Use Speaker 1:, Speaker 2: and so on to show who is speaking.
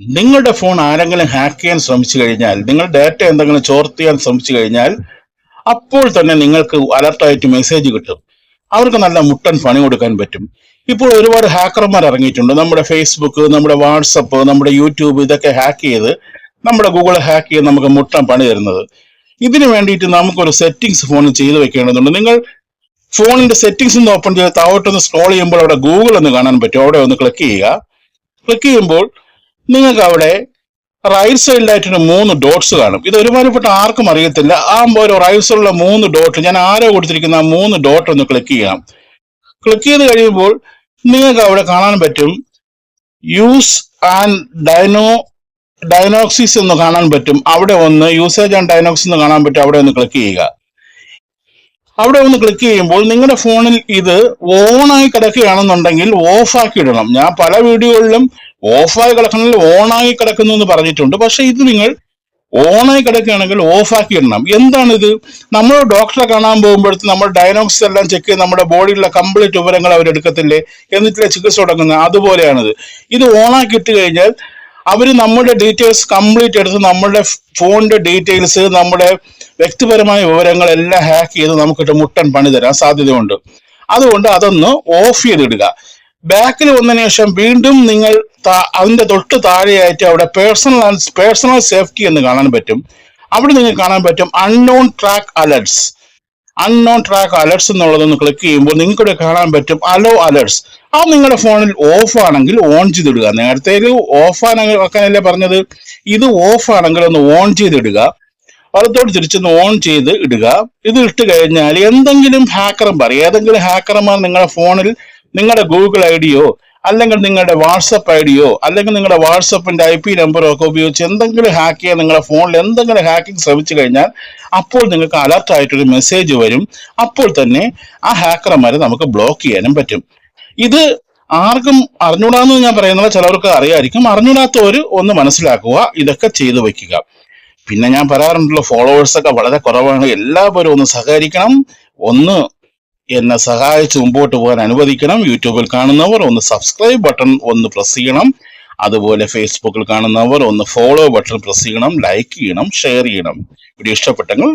Speaker 1: നിങ്ങളുടെ ഫോൺ ആരെങ്കിലും ഹാക്ക് ചെയ്യാൻ ശ്രമിച്ചു കഴിഞ്ഞാൽ നിങ്ങൾ ഡാറ്റ എന്തെങ്കിലും ചോർത്ത് ചെയ്യാൻ ശ്രമിച്ചു കഴിഞ്ഞാൽ അപ്പോൾ തന്നെ നിങ്ങൾക്ക് അലർട്ടായിട്ട് മെസ്സേജ് കിട്ടും. അവർക്ക് നല്ല മുട്ടൻ പണി കൊടുക്കാൻ പറ്റും. ഇപ്പോൾ ഒരുപാട് ഹാക്കർമാർ ഇറങ്ങിയിട്ടുണ്ട്. നമ്മുടെ ഫേസ്ബുക്ക് നമ്മുടെ വാട്സപ്പ് നമ്മുടെ യൂട്യൂബ് ഇതൊക്കെ ഹാക്ക് ചെയ്ത് നമ്മുടെ ഗൂഗിൾ ഹാക്ക് ചെയ്ത് നമുക്ക് മുട്ടൻ പണി തരുന്നത്. ഇതിനു വേണ്ടിയിട്ട് നമുക്കൊരു സെറ്റിങ്സ് ഫോണിൽ ചെയ്തു വെക്കേണ്ടതുണ്ട്. നിങ്ങൾ ഫോണിന്റെ സെറ്റിംഗ്സ് ഒന്ന് ഓപ്പൺ ചെയ്ത് താഴോട്ടൊന്ന് സ്ക്രോൾ ചെയ്യുമ്പോൾ അവിടെ ഗൂഗിൾ ഒന്ന് കാണാൻ പറ്റും. അവിടെ ഒന്ന് ക്ലിക്ക് ചെയ്യുക. ക്ലിക്ക് ചെയ്യുമ്പോൾ നിങ്ങൾക്ക് അവിടെ റൈറ്റ് സൈഡിലായിട്ടൊരു മൂന്ന് ഡോട്ട്സ് കാണും. ഇത് ഒരുമാതിരിപ്പെട്ട ആർക്കും അറിയത്തില്ല. ആ ഒരു റൈറ്റ് സൈഡിലുള്ള മൂന്ന് ഡോട്ട് ഞാൻ ആരോ കൊടുത്തിരിക്കുന്ന ആ മൂന്ന് ഡോട്ട് ഒന്ന് ക്ലിക്ക് ചെയ്യാം ക്ലിക്ക് ചെയ്ത് കഴിയുമ്പോൾ നിങ്ങൾക്ക് അവിടെ കാണാൻ പറ്റും. യൂസ് ആൻഡ് ഡൈനോ ഡയനോക്സിസ് എന്ന് കാണാൻ പറ്റും. അവിടെ ഒന്ന് യൂസേജ് ആൻഡ് ഡയനോക്സിസ് എന്ന് കാണാൻ പറ്റും. അവിടെ ഒന്ന് ക്ലിക്ക് ചെയ്യുക. അവിടെ ഒന്ന് ക്ലിക്ക് ചെയ്യുമ്പോൾ നിങ്ങളുടെ ഫോണിൽ ഇത് ഓണായി കിടക്കുകയാണെന്നുണ്ടെങ്കിൽ ആക്കി ഇടണം. ഞാൻ പല വീഡിയോകളിലും ഓഫായി കിടക്കണമെങ്കിൽ ഓണായി കിടക്കുന്നു എന്ന് പറഞ്ഞിട്ടുണ്ട്. പക്ഷെ ഇത് നിങ്ങൾ ഓണായി കിടക്കുകയാണെങ്കിൽ ഓഫാക്കി ഇടണം എന്താണിത്? നമ്മൾ ഡോക്ടറെ കാണാൻ പോകുമ്പോഴത്തെ നമ്മൾ ഡയനോക്സ് എല്ലാം ചെക്ക് ചെയ്ത് നമ്മുടെ ബോഡിയിലുള്ള കംപ്ലീറ്റ് വിവരങ്ങൾ അവരെടുക്കത്തില്ലേ എന്നിട്ടില്ല ചികിത്സ തുടങ്ങുന്നത് അതുപോലെയാണിത്. ഇത് ഓണാക്കി ഇട്ട് കഴിഞ്ഞാൽ അവർ നമ്മുടെ ഡീറ്റെയിൽസ് കംപ്ലീറ്റ് എടുത്ത് നമ്മുടെ ഫോണിന്റെ ഡീറ്റെയിൽസ് നമ്മുടെ വ്യക്തിപരമായ വിവരങ്ങൾ എല്ലാം ഹാക്ക് ചെയ്ത് നമുക്കിട്ട് മുട്ടൻ പണി തരാൻ സാധ്യതയുണ്ട്. അതുകൊണ്ട് അതൊന്ന് ഓഫ് ചെയ്തിടുക. ബാക്കിൽ വന്നതിന് ശേഷം വീണ്ടും നിങ്ങൾ അതിന്റെ തൊട്ട് താഴെയായിട്ട് അവിടെ പേഴ്സണൽ പേഴ്സണൽ സേഫ്റ്റി എന്ന് കാണാൻ പറ്റും. അവിടെ നിങ്ങൾക്ക് കാണാൻ പറ്റും unknown track alerts unknown track alerts എന്നുള്ളതൊന്ന് click ചെയ്യുമ്പോൾ നിങ്ങൾക്ക് ഇവിടെ കാണാൻ പറ്റും അലോ അലർട്സ് അത് നിങ്ങളുടെ ഫോണിൽ ഓഫ് ആണെങ്കിൽ ഓൺ ചെയ്തിടുക. നേരത്തെ ഒരു ഓഫ് ആണെങ്കിൽ വെക്കാനല്ലേ പറഞ്ഞത്? ഇത് ഓഫ് ആണെങ്കിൽ ഒന്ന് ഓൺ ചെയ്തിടുക. വലത്തോട് തിരിച്ചൊന്ന് ഓൺ ചെയ്ത് ഇടുക. ഇത് ഇട്ട് കഴിഞ്ഞാൽ എന്തെങ്കിലും ഹാക്കർമാർ ഏതെങ്കിലും ഹാക്കർമാർ നിങ്ങളുടെ ഫോണിൽ നിങ്ങളുടെ ഗൂഗിൾ ഐ ഡിയോ അല്ലെങ്കിൽ നിങ്ങളുടെ വാട്സപ്പ് ഐ ഡിയോ അല്ലെങ്കിൽ നിങ്ങളുടെ വാട്സപ്പിന്റെ ഐ പി നമ്പറോ ഒക്കെ ഉപയോഗിച്ച് എന്തെങ്കിലും ഹാക്ക് ചെയ്യാൻ നിങ്ങളുടെ ഫോണിൽ എന്തെങ്കിലും ഹാക്കിംഗ് ശ്രമിച്ചു കഴിഞ്ഞാൽ അപ്പോൾ നിങ്ങൾക്ക് അലർട്ട് ആയിട്ടൊരു മെസ്സേജ് വരും. അപ്പോൾ തന്നെ ആ ഹാക്കർമാരെ നമുക്ക് ബ്ലോക്ക് ചെയ്യാനും പറ്റും. ഇത് ആർക്കും അറിഞ്ഞൂടാന്ന് ഞാൻ പറയുന്നത് ചിലവർക്ക് അറിയായിരിക്കും. അറിഞ്ഞൂടാത്തവർ ഒന്ന് മനസ്സിലാക്കുക ഇതൊക്കെ ചെയ്തു വയ്ക്കുക. പിന്നെ ഞാൻ പറയാറുണ്ടല്ലോ ഫോളോവേഴ്സ് ഒക്കെ വളരെ കുറവാണ്. എല്ലാവരും ഒന്ന് സഹകരിക്കണം. ഒന്ന് എന്നെ സഹായിച്ച് മുമ്പോട്ട് പോകാൻ അനുവദിക്കണം. യൂട്യൂബിൽ കാണുന്നവർ ഒന്ന് സബ്സ്ക്രൈബ് ബട്ടൺ ഒന്ന് പ്രസ് ചെയ്യണം. അതുപോലെ ഫേസ്ബുക്കിൽ കാണുന്നവർ ഒന്ന് ഫോളോ ബട്ടൺ പ്രസ് ചെയ്യണം. ലൈക്ക് ചെയ്യണം ഷെയർ ചെയ്യണം. വീഡിയോ ഇഷ്ടപ്പെട്ടെങ്കിൽ